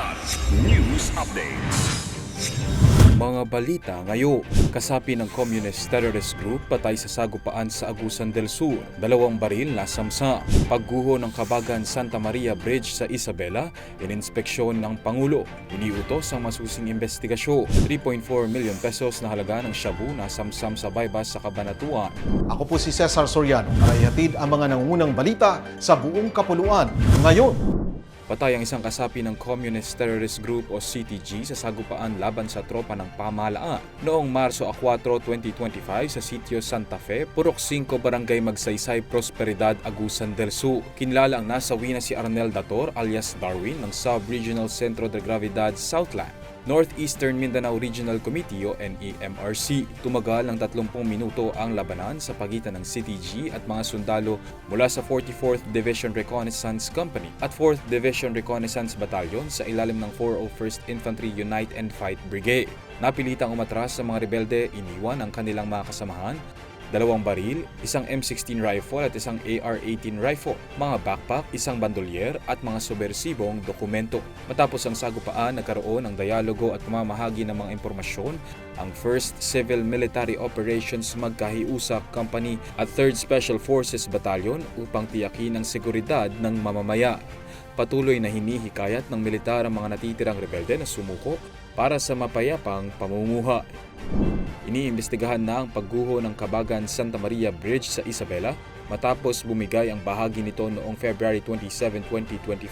Kilat News Updates. Mga balita ngayon, kasapi ng Communist Terrorist Group patay sa sagupaan sa Agusan del Sur. Dalawang baril nasamsa. Pagguho ng Kabagan Santa Maria Bridge sa Isabela, ininspeksyon ng Pangulo. Iniutos ang masusing investigasyon. 3.4 million pesos na halaga ng shabu na samsam sa bypass sa Cabanatuan. Ako po si Cesar Soriano para ihatid ang mga nangungunang balita sa buong kapuluan. Ngayon, Patay ang isang kasapi ng Communist Terrorist Group o CTG sa sagupaan laban sa tropa ng pamahalaan. Noong Marso 4, 2025 sa sitio Santa Fe, Purok 5 Barangay Magsaysay Prosperidad, Agusan del Sur. Kinlala ang nasawi na si Arnel Dator alias Darwin ng Sub-Regional Centro de Gravidad Southland. Northeastern Mindanao Regional Committee o NEMRC. Tumagal ng 30 minuto ang labanan sa pagitan ng CTG at mga sundalo mula sa 44th Division Reconnaissance Company at 4th Division Reconnaissance Battalion sa ilalim ng 401st Infantry Unite and Fight Brigade. Napilitang umatras sa mga rebelde, iniwan ang kanilang mga kasamahan dalawang baril, isang M16 rifle at isang AR-18 rifle, mga backpack, isang bandolier at mga subversibong dokumento. Matapos ang sagupaan, nagkaroon ng dialogo at pamamahagi ng mga impormasyon ang 1st Civil Military Operations Magkahiusap Company at 3rd Special Forces Battalion upang tiyakin ang seguridad ng mamamaya. Patuloy na hinihikayat ng militar ang mga natitirang rebelde na sumuko para sa mapayapang pamumuhay. Iniimbestigahan na ang pagguho ng Kabagan Santa Maria Bridge sa Isabela matapos bumigay ang bahagi nito noong February 27, 2025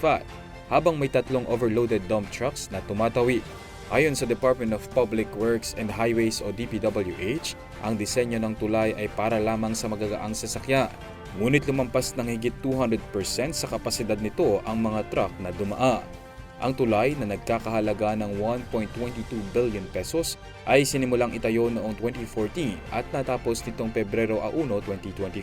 habang may tatlong overloaded dump trucks na tumatawi. Ayon sa Department of Public Works and Highways o DPWH, ang disenyo ng tulay ay para lamang sa magagaang sasakyan. Ngunit lumampas ng higit 200% sa kapasidad nito ang mga truck na dumaan. Ang tulay na nagkakahalaga ng 1.22 billion pesos ay sinimulang itayo noong 2014 at natapos nitong Pebrero 1, 2025.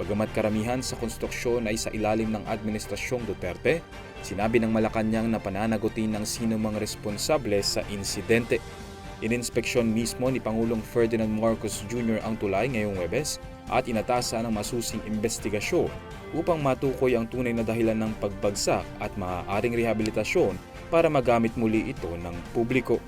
Bagamat karamihan sa konstruksyon ay sa ilalim ng Administrasyong Duterte, sinabi ng Malacanang na pananagutin ng sino mang responsable sa insidente. Ininspeksyon mismo ni Pangulong Ferdinand Marcos Jr. ang tulay ngayong Webes at inatasan ng masusing investigasyon upang matukoy ang tunay na dahilan ng pagbagsak at maaaring rehabilitasyon para magamit muli ito ng publiko.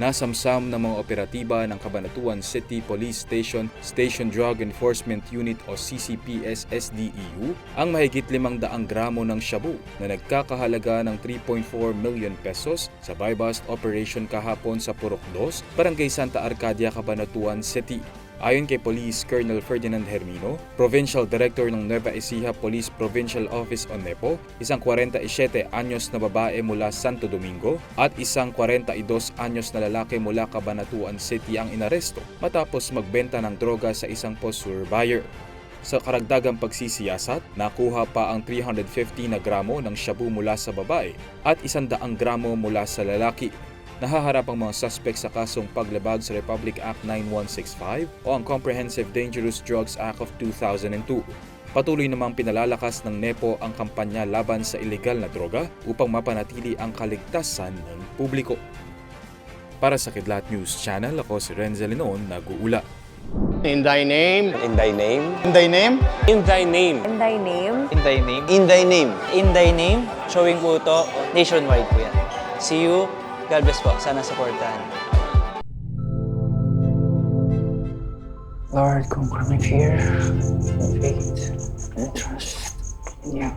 Nasamsam ng mga operatiba ng Cabanatuan City Police Station Station Drug Enforcement Unit o CCPS SDEU ang mahigit 500 gramo ng shabu na nagkakahalaga ng 3.4 million pesos sa buy-bust operation kahapon sa Purok 2, Barangay Santa Arcadia, Cabanatuan City. Ayon kay Police Colonel Ferdinand Hermino, Provincial Director ng Nueva Ecija Police Provincial Office o NEPO, isang 47 anyos na babae mula Santo Domingo at isang 42 anyos na lalaki mula Cabanatuan City ang inaresto matapos magbenta ng droga sa isang posture buyer. Sa karagdagang pagsisiyasat, nakuha pa ang 350 na gramo ng shabu mula sa babae at 100 gramo mula sa lalaki nahaharap ang mga suspect sa kasong paglabag sa Republic Act 9165 o ang Comprehensive Dangerous Drugs Act of 2002. Patuloy namang pinalalakas ng NEPO ang kampanya laban sa ilegal na droga upang mapanatili ang kaligtasan ng publiko. Para sa Kidlat News Channel, ako si Renzel Lenon, nag-uula. In thy name, In thy name. in thy name, In thy name. In thy name, In thy name. In thy name. In thy name. Showing po ito nationwide po yan. See you. God bless po. Sana supportahan. Lord, conquer my fear, faith, and trust in you.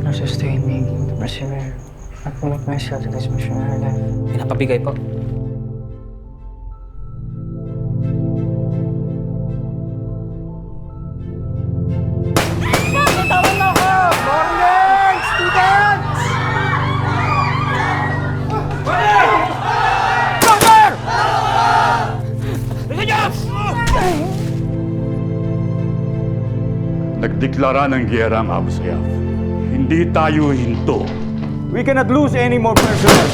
Lord, sustain me to persevere and commit myself to this missionary life. Pinapabigay po. Nagdeklara ng giyera ang Abu Sayyaf. Hindi tayo hinto. We cannot lose any more personnel.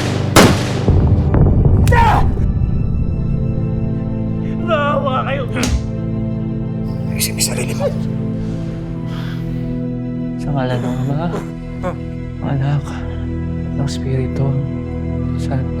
Sa ngala ng Ama, Anak, ng Espiritu, Santo.